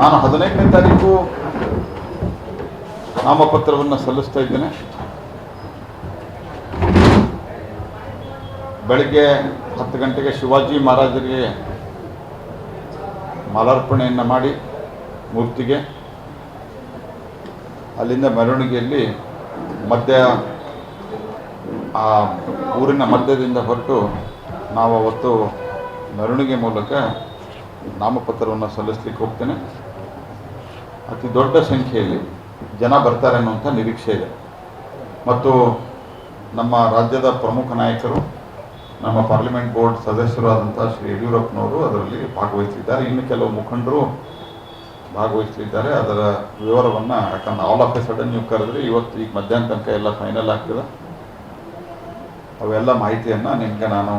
ನಾನು ಹದಿನೈದನೇ ತಾರೀಕು ನಾಮಪತ್ರವನ್ನು ಸಲ್ಲಿಸ್ತಾ ಇದ್ದೇನೆ. ಬೆಳಗ್ಗೆ ಹತ್ತು ಗಂಟೆಗೆ ಶಿವಾಜಿ ಮಹಾರಾಜರಿಗೆ ಮಾಲಾರ್ಪಣೆಯನ್ನು ಮಾಡಿ ಮೂರ್ತಿಗೆ. ಅಲ್ಲಿಂದ ಮೆರವಣಿಗೆಯಲ್ಲಿ ಮಧ್ಯ ಆ ಊರಿನ ಮಧ್ಯದಿಂದ ಹೊರಟು ನಾವು ಅವತ್ತು ಮೆರವಣಿಗೆ ಮೂಲಕ ನಾಮಪತ್ರವನ್ನು ಸಲ್ಲಿಸ್ಲಿಕ್ಕೆ ಹೋಗ್ತೇನೆ. ಅತಿ ದೊಡ್ಡ ಸಂಖ್ಯೆಯಲ್ಲಿ ಜನ ಬರ್ತಾರೆ ಅನ್ನುವಂಥ ನಿರೀಕ್ಷೆ ಇದೆ. ಮತ್ತು ನಮ್ಮ ರಾಜ್ಯದ ಪ್ರಮುಖ ನಾಯಕರು, ನಮ್ಮ ಪಾರ್ಲಿಮೆಂಟ್ ಬೋರ್ಡ್ ಸದಸ್ಯರು ಆದಂಥ ಶ್ರೀ ಯಡಿಯೂರಪ್ಪನವರು ಅದರಲ್ಲಿ ಭಾಗವಹಿಸಿದ್ದಾರೆ ಇನ್ನು ಕೆಲವು ಮುಖಂಡರು ಭಾಗವಹಿಸಲಿದ್ದಾರೆ ಅದರ ವಿವರವನ್ನು ಯಾಕಂದ್ರೆ ಆಲ್ ಆಫ್ ಎ ಸಡನ್ ನೀವು ಕರೆದ್ರೆ ಇವತ್ತು ಈಗ ಮಧ್ಯಾಹ್ನ ತನಕ ಎಲ್ಲ ಫೈನಲ್ ಆಗ್ತದೆ. ಅವೆಲ್ಲ ಮಾಹಿತಿಯನ್ನು ನಿಮಗೆ ನಾನು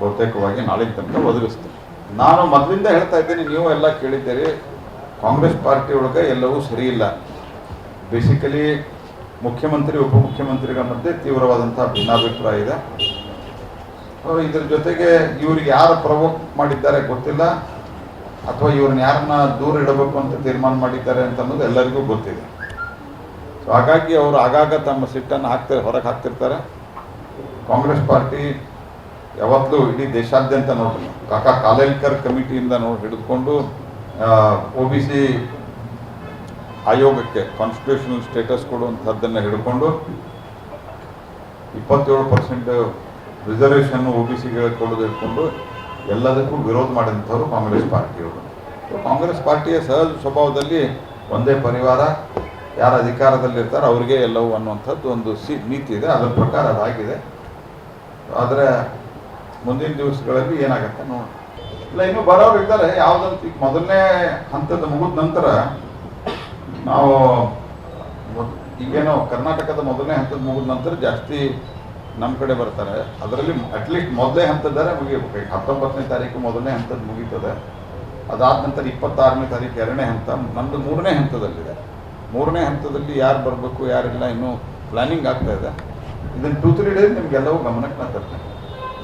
ಬಹುತೇಕವಾಗಿ ನಾಳಿನ ತನಕ ಒದಗಿಸ್ತೇನೆ. ನಾನು ಮೊದಲಿಂದ ಹೇಳ್ತಾ ಇದ್ದೀನಿ, ನೀವು ಎಲ್ಲ ಕೇಳಿದ್ದೀರಿ. ಕಾಂಗ್ರೆಸ್ ಪಾರ್ಟಿ ಒಳಗೆ ಎಲ್ಲವೂ ಸರಿ ಇಲ್ಲ. ಬೇಸಿಕಲಿ ಮುಖ್ಯಮಂತ್ರಿ ಉಪಮುಖ್ಯಮಂತ್ರಿಗಳ ಮಧ್ಯೆ ತೀವ್ರವಾದಂಥ ಭಿನ್ನಾಭಿಪ್ರಾಯ ಇದೆ. ಇದ್ರ ಜೊತೆಗೆ ಇವ್ರಿಗೆ ಯಾರು ಪ್ರವೋಕ್ ಮಾಡಿದ್ದಾರೆ ಗೊತ್ತಿಲ್ಲ. ಅಥವಾ ಇವ್ರನ್ನ ಯಾರನ್ನ ದೂರ ಇಡಬೇಕು ಅಂತ ತೀರ್ಮಾನ ಮಾಡಿದ್ದಾರೆ ಅಂತ ಅನ್ನೋದು ಎಲ್ಲರಿಗೂ ಗೊತ್ತಿದೆ. ಸೊ ಹಾಗಾಗಿ ಅವರು ಆಗಾಗ ತಮ್ಮ ಸಿಟ್ಟನ್ನು ಹಾಕ್ತಾರೆ, ಹೊರಗೆ ಹಾಕ್ತಿರ್ತಾರೆ. ಕಾಂಗ್ರೆಸ್ ಪಾರ್ಟಿ ಯಾವತ್ತೂ ಇಡೀ ದೇಶಾದ್ಯಂತ ನೋಡ್ರಿ. ಕಾಕಾ ಕಾಲೇಲ್ಕರ್ ಕಮಿಟಿಯಿಂದ ನೋಡಿ ಹಿಡಿದುಕೊಂಡು ಒ ಬಿ ಸಿ ಆಯೋಗಕ್ಕೆ ಕಾನ್ಸ್ಟಿಟ್ಯೂಷನಲ್ ಸ್ಟೇಟಸ್ ಕೊಡುವಂಥದ್ದನ್ನು ಹಿಡ್ಕೊಂಡು ಇಪ್ಪತ್ತೇಳು ಪರ್ಸೆಂಟ್ ರಿಸರ್ವೇಷನ್ ಒ ಬಿ ಸಿಗೆ ಕೊಡೋದು ಇಟ್ಕೊಂಡು ಎಲ್ಲದಕ್ಕೂ ವಿರೋಧ ಮಾಡಿದಂಥವ್ರು ಕಾಂಗ್ರೆಸ್ ಪಾರ್ಟಿಯವರು. ಕಾಂಗ್ರೆಸ್ ಪಾರ್ಟಿಯ ಸಹಜ ಸ್ವಭಾವದಲ್ಲಿ ಒಂದೇ ಪರಿವಾರ, ಯಾರು ಅಧಿಕಾರದಲ್ಲಿರ್ತಾರೋ ಅವ್ರಿಗೆ ಎಲ್ಲವೂ ಅನ್ನುವಂಥದ್ದು ಒಂದು ಸಿ, ನೀತಿ ಇದೆ, ಅದರ ಪ್ರಕಾರ ಅದಾಗಿದೆ. ಆದರೆ ಮುಂದಿನ ದಿವಸಗಳಲ್ಲಿ ಏನಾಗುತ್ತೆ ನೋಡಿ ಇಲ್ಲ, ಇನ್ನು ಬರೋರು ಇದ್ದಾರೆ. ಯಾವ್ದಂತ ಈಗ ಮೊದಲನೇ ಹಂತದ ಮುಗಿದ ನಂತರ ನಾವು ಈಗೇನೋ ಕರ್ನಾಟಕದ ಮೊದಲನೇ ಹಂತದ ಮುಗಿದ ನಂತರ ಜಾಸ್ತಿ ನಮ್ಮ ಕಡೆ ಬರ್ತಾರೆ. ಅದರಲ್ಲಿ ಅಟ್ಲೀಸ್ಟ್ ಮೊದಲನೇ ಹಂತದರೆ ಮುಗಿಬೇಕು. ಈಗ ಹತ್ತೊಂಬತ್ತನೇ ತಾರೀಕು ಮೊದಲನೇ ಹಂತದ ಮುಗೀತದೆ. ಅದಾದ ನಂತರ ಇಪ್ಪತ್ತಾರನೇ ತಾರೀಕು ಎರಡನೇ ಹಂತ. ನಮ್ಮದು ಮೂರನೇ ಹಂತದಲ್ಲಿದೆ. ಮೂರನೇ ಹಂತದಲ್ಲಿ ಯಾರು ಬರಬೇಕು, ಯಾರಿಲ್ಲ, ಇನ್ನೂ ಪ್ಲಾನಿಂಗ್ ಆಗ್ತಾ ಇದೆ. ಇದನ್ನು ಟೂ ತ್ರೀ ಡೇಸ್ ನಿಮ್ಗೆಲ್ಲವೂ ಗಮನಕ್ಕೆ ನಾನು ತರ್ತೇನೆ ಪ್ರಧಾನಿ ಮೋದಿಯವರು ಪ್ರಧಾನಮಂತ್ರಿ ಅಲ್ಲ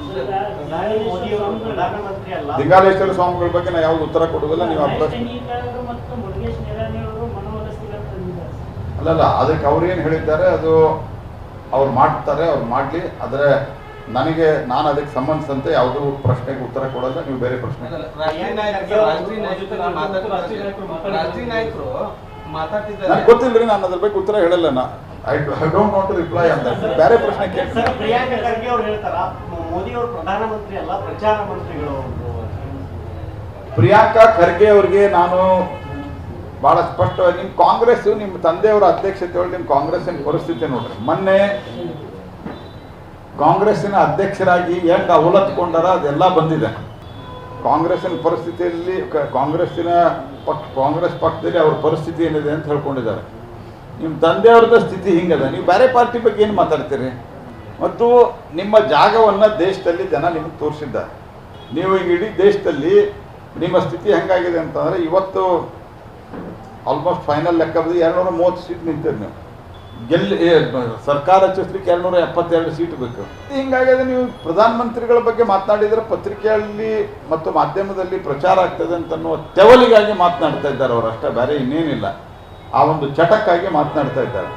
ಲಿಂಗಾಲೇಶ್ವರ ಸ್ವಾಮಿಗಳ ಬಗ್ಗೆ ನಾನು ಯಾವ್ದು ಉತ್ತರ ಕೊಡುವುದಿಲ್ಲ ನೀವು ತಂದಿದ್ದಾರೆ ಅಲ್ಲಲ್ಲ ಅದಕ್ಕೆ ಅವ್ರೇನು ಹೇಳಿದ್ದಾರೆ ಅದು ಅವ್ರು ಮಾಡ್ತಾರೆ ಅವ್ರು ಮಾಡಲಿ ಆದರೆ ನನಗೆ ನಾನು ಅದಕ್ಕೆ ಸಂಬಂಧಿಸಿದಂತೆ ಯಾವುದೂ ಪ್ರಶ್ನೆಗೆ ಉತ್ತರ ಕೊಡಲ್ಲ ನೀವು ಬೇರೆ ಪ್ರಶ್ನೆ. ಗೊತ್ತಿಲ್ಲ ರೀ ನಾನು ಅದ್ರ ಬಗ್ಗೆ ಉತ್ತರ ಹೇಳಲ್ಲ ನಾ. I I don't not to reply ಅಂತ ಬೇರೆ ಪ್ರಶ್ನೆ ಕೇಳಿ. ಪ್ರಿಯಾಂಕಾ ಪ್ರಿಯಾಂಕ ಖರ್ಗೆ ಅವ್ರು ಹೇಳ್ತಾರ ಮೋದಿ ಅವರು ಪ್ರಧಾನಮಂತ್ರಿ ಅಲ್ಲ ಪ್ರಚಾರ ಮಂತ್ರಿಗಳು ಪ್ರಿಯಾಂಕಾ ಖರ್ಗೆ ಅವರಿಗೆ ನಾನು ಬಹಳ ಸ್ಪಷ್ಟವಾಗಿ ನಿಮ್ಮ ಕಾಂಗ್ರೆಸ್ ನಿಮ್ಮ ತಂದೆಯವರ ಅಧ್ಯಕ್ಷತೆ ಒಳಗೆ ನಿಮ್ಮ ಕಾಂಗ್ರೆಸ್ಸಿನ ಪರಿಸ್ಥಿತಿ ನೋಡ್ರಿ. ಮೊನ್ನೆ ಕಾಂಗ್ರೆಸ್ಸಿನ ಅಧ್ಯಕ್ಷರಾಗಿ ಹೆಂಗೆ ಅವಲತ್ಕೊಂಡಾರ ಅದೆಲ್ಲ ಬಂದಿದೆ. ಕಾಂಗ್ರೆಸ್ಸಿನ ಪರಿಸ್ಥಿತಿಯಲ್ಲಿ ಕಾಂಗ್ರೆಸ್ಸಿನ ಪಕ್ಷ ಕಾಂಗ್ರೆಸ್ ಪಕ್ಷದಲ್ಲಿ ಅವ್ರ ಪರಿಸ್ಥಿತಿ ಏನಿದೆ ಅಂತ ಹೇಳ್ಕೊಂಡಿದ್ದಾರೆ. ನಿಮ್ಮ ತಂದೆಯವ್ರದ ಸ್ಥಿತಿ ಹಿಂಗದ. ನೀವು ಬೇರೆ ಪಾರ್ಟಿ ಬಗ್ಗೆ ಏನು ಮಾತಾಡ್ತೀರಿ? ಮತ್ತು ನಿಮ್ಮ ಜಾಗವನ್ನು ದೇಶದಲ್ಲಿ ಜನ ನಿಮಗೆ ತೋರಿಸಿದ್ದಾರೆ. ನೀವು ಈಗ ಇಡೀ ದೇಶದಲ್ಲಿ ನಿಮ್ಮ ಸ್ಥಿತಿ ಹೆಂಗಾಗಿದೆ ಅಂತಂದರೆ ಇವತ್ತು ಆಲ್ಮೋಸ್ಟ್ ಫೈನಲ್ ಲೆಕ್ಕ ಎರಡುನೂರ ಮೂವತ್ತು ಸೀಟ್ ನಿಂತೀರಿ ನೀವು. ಗೆಲ್ಲಿ ಸರ್ಕಾರ ರಚಿಸ್ಲಿಕ್ಕೆ ಎರಡುನೂರ ಎಪ್ಪತ್ತೆರಡು ಸೀಟ್ ಬೇಕು. ಹಿಂಗಾಗಿದೆ. ನೀವು ಪ್ರಧಾನಮಂತ್ರಿಗಳ ಬಗ್ಗೆ ಮಾತನಾಡಿದರೆ ಪತ್ರಿಕೆಯಲ್ಲಿ ಮತ್ತು ಮಾಧ್ಯಮದಲ್ಲಿ ಪ್ರಚಾರ ಆಗ್ತದೆ ಅಂತ ಅನ್ನುವ ತೆವಲಿಗಾಗಿ ಮಾತನಾಡ್ತಾ ಇದ್ದಾರೆ ಅವರು. ಅಷ್ಟೇ, ಬೇರೆ ಇನ್ನೇನಿಲ್ಲ. ಆ ಒಂದು ಚಟಕ್ಕಾಗಿ ಮಾತನಾಡ್ತಾ ಇದ್ದಾರೆ.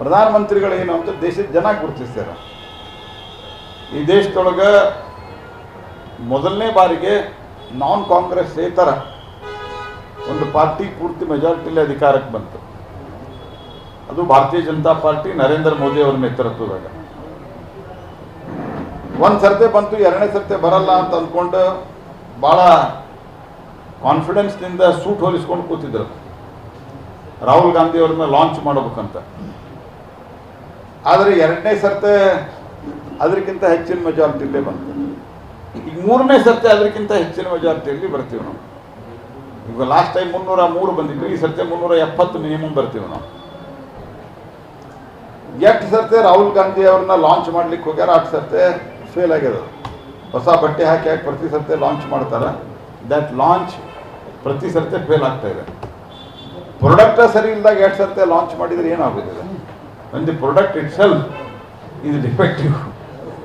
ಪ್ರಧಾನಮಂತ್ರಿಗಳು ಏನು ಅಂತ ದೇಶದ ಜನ ಗುರುತಿಸ್ತಾರೆ. ಈ ದೇಶದೊಳಗೆ ಮೊದಲನೇ ಬಾರಿಗೆ ನಾನ್ ಕಾಂಗ್ರೆಸ್ ಸೇತರ ಒಂದು ಪಾರ್ಟಿ ಪೂರ್ತಿ ಮೆಜಾರಿಟಿಲಿ ಅಧಿಕಾರಕ್ಕೆ ಬಂತು. ಅದು ಭಾರತೀಯ ಜನತಾ ಪಾರ್ಟಿ ನರೇಂದ್ರ ಮೋದಿ ಅವರ ನೇತೃತ್ವದಾಗ. ಒಂದು ಸರ್ತೆ ಬಂತು, ಎರಡನೇ ಸರ್ತೆ ಬರಲ್ಲ ಅಂತ ಅಂದ್ಕೊಂಡು ಭಾಳ ಕಾನ್ಫಿಡೆನ್ಸ್ನಿಂದ ಸೂಟ್ ಹೋಲಿಸ್ಕೊಂಡು ಕೂತಿದ್ರು. ರಾಹುಲ್ ಗಾಂಧಿ ಅವ್ರನ್ನ ಲಾಂಚ್ ಮಾಡಬೇಕಂತ. ಆದರೆ ಎರಡನೇ ಸರ್ತೆ ಅದಕ್ಕಿಂತ ಹೆಚ್ಚಿನ ಮೆಜಾರಿಟಿಯಲ್ಲೇ ಬಂತು. ಈಗ ಮೂರನೇ ಸರ್ತೆ ಅದಕ್ಕಿಂತ ಹೆಚ್ಚಿನ ಮೆಜಾರಿಟಿಯಲ್ಲಿ ಬರ್ತೀವಿ ನಾವು. ಈಗ ಲಾಸ್ಟ್ ಟೈಮ್ ಮುನ್ನೂರ ಮೂರು ಬಂದಿತ್ತು, ಈ ಸರ್ತೆ ಮುನ್ನೂರ ಎಪ್ಪತ್ತು ಮಿನಿಮಮ್ ಬರ್ತೀವಿ ನಾವು. ಎಷ್ಟು ಸರ್ತೆ ರಾಹುಲ್ ಗಾಂಧಿ ಅವ್ರನ್ನ ಲಾಂಚ್ ಮಾಡ್ಲಿಕ್ಕೆ ಹೋಗ್ಯಾರ ಅಷ್ಟು ಸರ್ತೆ ಫೇಲ್ ಆಗ್ಯದ. ಹೊಸ ಬಟ್ಟೆ ಹಾಕಿ ಹಾಕಿ ಪ್ರತಿ ಸರ್ತೆ ಲಾಂಚ್ ಮಾಡ್ತಾರೆ. ದಟ್ ಲಾಂಚ್ ಪ್ರತಿ ಸರ್ತೆ ಫೇಲ್ ಆಗ್ತಾ ಇದೆ. ಪ್ರಾಡಕ್ಟ್ ಸರಿ ಇಲ್ದಾಗ ಎಷ್ಟು ಸತ್ತೆ ಲಾಂಚ್ ಮಾಡಿದರೆ ಏನಾಗುತ್ತೆ ಒಂದು product itself is defective